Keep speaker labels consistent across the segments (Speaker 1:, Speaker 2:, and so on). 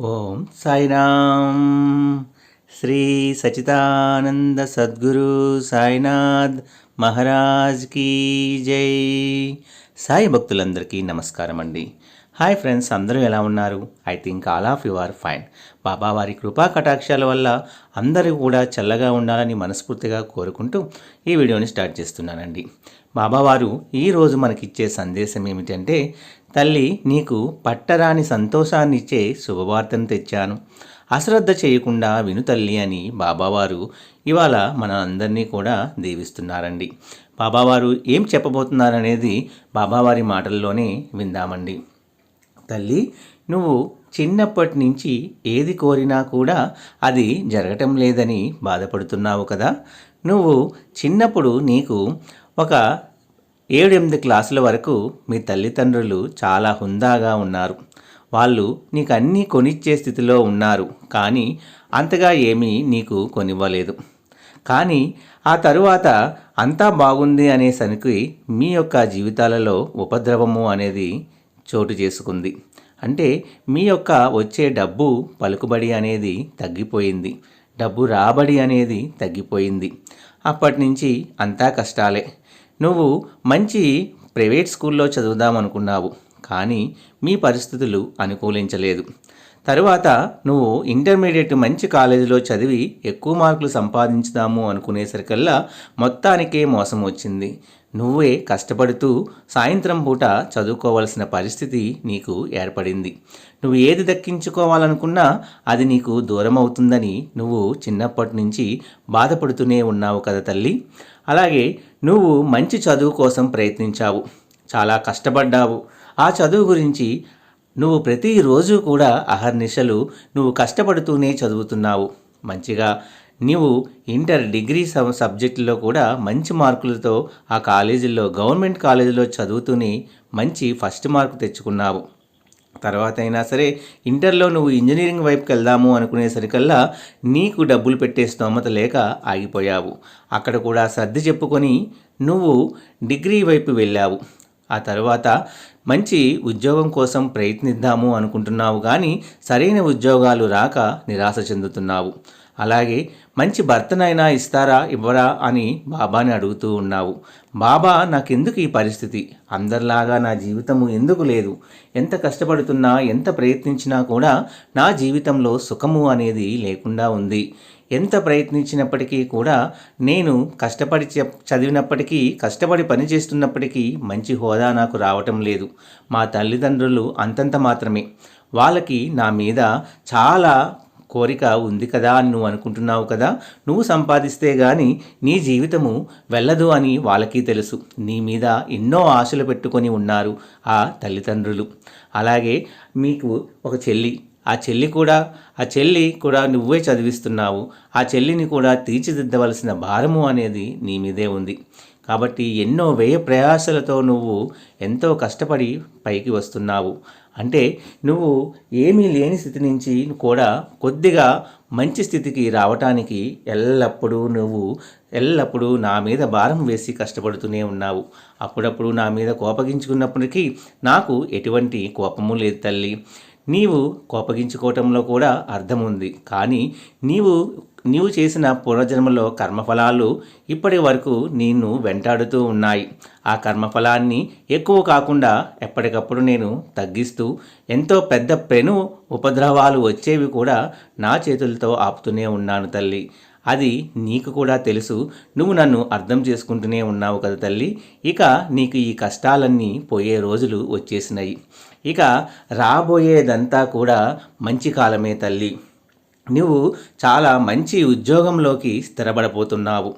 Speaker 1: ఓం సాయిరామ్. శ్రీ సచితానంద సద్గురు సాయినాథ్ మహారాజ్ కీ జై. సాయి భక్తులందరికీ నమస్కారం అండి హాయ్ ఫ్రెండ్స్ అందరూ ఎలా ఉన్నారు? I think all of you are fine. బాబావారి కృపా కటాక్షాల వల్ల అందరూ కూడా చల్లగా ఉండాలని మనస్ఫూర్తిగా కోరుకుంటూ ఈ వీడియోని స్టార్ట్ చేస్తున్నానండి. బాబావారు ఈరోజు మనకిచ్చే సందేశం ఏమిటంటే తల్లి నీకు పట్టరాని సంతోషాన్ని ఇచ్చే శుభవార్తను తెచ్చాను. అశ్రద్ధ చేయకుండా విను తల్లి అని బాబావారు ఇవాళ మన అందరినీ కూడా దీవిస్తున్నారండి. బాబావారు ఏం చెప్పబోతున్నారనేది బాబావారి మాటల్లోనే విందామండి. తల్లి నువ్వు చిన్నప్పటి నుంచి ఏది కోరినా కూడా అది జరగటం లేదని బాధపడుతున్నావు కదా. నువ్వు చిన్నప్పుడు నీకు ఒక ఏడు ఎనిమిది క్లాసుల వరకు మీ తల్లిదండ్రులు చాలా హుందాగా ఉన్నారు. వాళ్ళు నీకు అన్నీ కొనిచ్చే స్థితిలో ఉన్నారు. కానీ అంతగా ఏమీ నీకు కొనివ్వలేదు. కానీ ఆ తరువాత అంతా బాగుంది అనే సనికి మీ యొక్క జీవితాలలో ఉపద్రవము అనేది చోటు చేసుకుంది. అంటే మీ యొక్క వచ్చే డబ్బు పలుకుబడి అనేది తగ్గిపోయింది. డబ్బు రాబడి అనేది తగ్గిపోయింది. అప్పటి నుంచి అంతా కష్టాలే. నువ్వు మంచి ప్రైవేట్ స్కూల్లో చదువుదామనుకున్నావు కానీ మీ పరిస్థితులు అనుకూలించలేదు. తరువాత నువ్వు ఇంటర్మీడియట్ మంచి కాలేజీలో చదివి ఎక్కువ మార్కులు సంపాదించుదాము అనుకునేసరికల్లా మొత్తానికే మోసం వచ్చింది. నువ్వే కష్టపడుతూ సాయంత్రం పూట చదువుకోవలసిన పరిస్థితి నీకు ఏర్పడింది. నువ్వు ఏది దక్కించుకోవాలనుకున్నా అది నీకు దూరం అవుతుందని నువ్వు చిన్నప్పటి నుంచి బాధపడుతూనే ఉన్నావు కదా తల్లి. అలాగే నువ్వు మంచి చదువు కోసం ప్రయత్నించావు. చాలా కష్టపడ్డావు. ఆ చదువు గురించి నువ్వు ప్రతిరోజు కూడా అహర్నిశలు నువ్వు కష్టపడుతూనే చదువుతున్నావు. మంచిగా నీవు ఇంటర్ డిగ్రీ సబ్ సబ్జెక్టులో కూడా మంచి మార్కులతో ఆ కాలేజీల్లో గవర్నమెంట్ కాలేజీలో చదువుతూనే మంచి ఫస్ట్ మార్కు తెచ్చుకున్నావు. తర్వాత అయినా సరే ఇంటర్లో నువ్వు ఇంజనీరింగ్ వైపుకి వెళ్దాము అనుకునేసరికల్లా నీకు డబ్బులు పెట్టే స్తోమత లేక ఆగిపోయావు. అక్కడ కూడా సర్ది చెప్పుకొని నువ్వు డిగ్రీ వైపు వెళ్ళావు. ఆ తర్వాత మంచి ఉద్యోగం కోసం ప్రయత్నిద్దాము అనుకుంటున్నావు కానీ సరైన ఉద్యోగాలు రాక నిరాశ చెందుతున్నావు. అలాగే మంచి భర్తనైనా ఇస్తారా ఇవ్వరా అని బాబాని అడుగుతూ ఉన్నావు. బాబా నాకెందుకు ఈ పరిస్థితి? అందరిలాగా నా జీవితము ఎందుకు లేదు? ఎంత కష్టపడుతున్నా ఎంత ప్రయత్నించినా కూడా నా జీవితంలో సుఖము అనేది లేకుండా ఉంది. ఎంత ప్రయత్నించినప్పటికీ కూడా నేను కష్టపడి చదివినప్పటికీ కష్టపడి పని చేస్తున్నప్పటికీ మంచి హోదా నాకు రావటం లేదు. మా తల్లిదండ్రులు అంతంత మాత్రమే. వాళ్ళకి నా మీద చాలా కోరిక ఉంది కదా అని నువ్వు అనుకుంటున్నావు కదా నువ్వు సంపాదిస్తే గాని నీ జీవితము వెళ్ళదు అని వాళ్ళకి తెలుసు. నీ మీద ఎన్నో ఆశలు పెట్టుకొని ఉన్నారు ఆ తల్లిదండ్రులు. అలాగే మీకు ఒక చెల్లి. ఆ చెల్లి కూడా ఆ చెల్లి కూడా నువ్వే చదివిస్తున్నావు. ఆ చెల్లిని కూడా తీర్చిదిద్దవలసిన భారము అనేది నీ మీదే ఉంది. కాబట్టి ఎన్నో వ్యయ ప్రయాసలతో నువ్వు ఎంతో కష్టపడి పైకి వస్తున్నావు. అంటే నువ్వు ఏమీ లేని స్థితి నుంచి కూడా కొద్దిగా మంచి స్థితికి రావటానికి ఎల్లప్పుడూ నువ్వు ఎల్లప్పుడూ నా మీద భారం వేసి కష్టపడుతూనే ఉన్నావు. అప్పుడప్పుడు నా మీద కోపగించుకున్నప్పటికీ నాకు ఎటువంటి కోపము లేదు తల్లి. నీవు కోపగించుకోవటంలో కూడా అర్థం ఉంది కానీ నీవు నీవు చేసిన పూర్వజన్మలో కర్మఫలాలు ఇప్పటి వరకు నిన్ను వెంటాడుతూ ఉన్నాయి. ఆ కర్మఫలాన్ని ఎక్కువ కాకుండా ఎప్పటికప్పుడు నేను తగ్గిస్తూ ఎంతో పెద్ద పెను ఉపద్రవాలు వచ్చేవి కూడా నా చేతులతో ఆపుతూనే ఉన్నాను తల్లి. అది నీకు కూడా తెలుసు. నువ్వు నన్ను అర్థం చేసుకుంటూనే ఉన్నావు కదా తల్లి. ఇక నీకు ఈ కష్టాలన్నీ పోయే రోజులు వచ్చేసినాయి. ఇక రాబోయేదంతా కూడా మంచి కాలమే తల్లి. నువ్వు చాలా మంచి ఉద్యోగంలోకి స్థిరపడబోతున్నావు.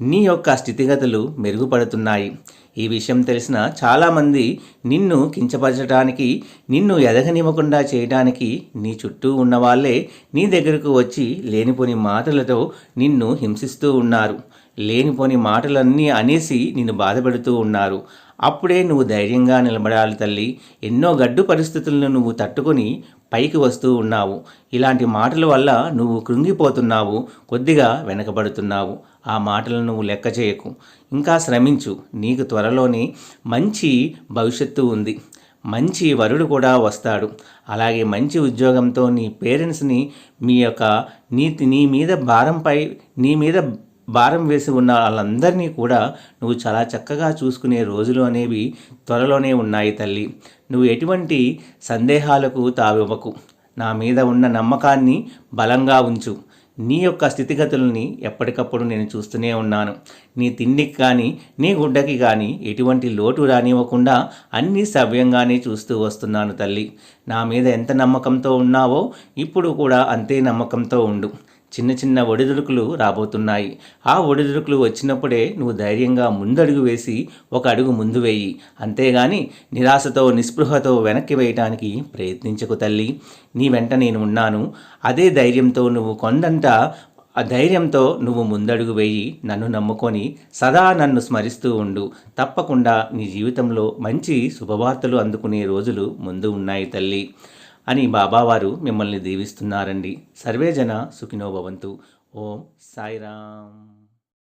Speaker 1: నీ యొక్క స్థితిగతులు మెరుగుపడుతున్నాయి. ఈ విషయం తెలిసిన చాలామంది నిన్ను కించపరచడానికి నిన్ను ఎదగనివ్వకుండా చేయడానికి నీ చుట్టూ ఉన్నవాళ్ళే నీ దగ్గరకు వచ్చి లేనిపోని మాటలతో నిన్ను హింసిస్తూ ఉన్నారు. లేనిపోని మాటలన్నీ అనేసి నిన్ను బాధపెడుతూ ఉన్నారు. అప్పుడే నువ్వు ధైర్యంగా నిలబడాలి తల్లి. ఎన్నో గడ్డు పరిస్థితులను నువ్వు తట్టుకొని పైకి వస్తూ ఉన్నావు. ఇలాంటి మాటల వల్ల నువ్వు కృంగిపోతున్నావు కొద్దిగా వెనకబడుతున్నావు. ఆ మాటలను నువ్వు లెక్క చేయకు. ఇంకా శ్రమించు. నీకు త్వరలోనే మంచి భవిష్యత్తు ఉంది. మంచి వరుడు కూడా వస్తాడు. అలాగే మంచి ఉద్యోగంతో నీ పేరెంట్స్ని మీ యొక్క నీతి నీ మీద భారంపై నీ మీద భారం వేసి ఉన్న వాళ్ళందరినీ కూడా నువ్వు చాలా చక్కగా చూసుకునే రోజులు అనేవి త్వరలోనే ఉన్నాయి తల్లి. నువ్వు ఎటువంటి సందేహాలకు తావివ్వకు. నా మీద ఉన్న నమ్మకాన్ని బలంగా ఉంచు. నీ యొక్క స్థితిగతుల్ని ఎప్పటికప్పుడు నేను చూస్తూనే ఉన్నాను. నీ తిండికి కానీ నీ గుడ్డకి కానీ ఎటువంటి లోటు రానివ్వకుండా అన్నీ సవ్యంగానే చూస్తూ వస్తున్నాను తల్లి. నా మీద ఎంత నమ్మకంతో ఉన్నావో ఇప్పుడు కూడా అంతే నమ్మకంతో ఉండు. చిన్న చిన్న ఒడిదుడుకులు రాబోతున్నాయి. ఆ ఒడిదుడుకులు వచ్చినప్పుడే నువ్వు ధైర్యంగా ముందడుగు వేసి ఒక అడుగు ముందు వేయి. అంతేగాని నిరాశతో నిస్పృహతో వెనక్కి వేయటానికి ప్రయత్నించకు తల్లి. నీ వెంట నేను ఉన్నాను. అదే ధైర్యంతో నువ్వు కొండంత ఆ ధైర్యంతో నువ్వు ముందడుగు వేయి. నన్ను నమ్ముకొని సదా నన్ను స్మరిస్తూ ఉండు. తప్పకుండా నీ జీవితంలో మంచి శుభవార్తలు అందుకునే రోజులు ముందు ఉన్నాయి తల్లి. అని బాబావారు మిమ్మల్ని దీవిస్తున్నారండి. సర్వేజన సుఖినో భవంతు. ఓం సాయిరామ్.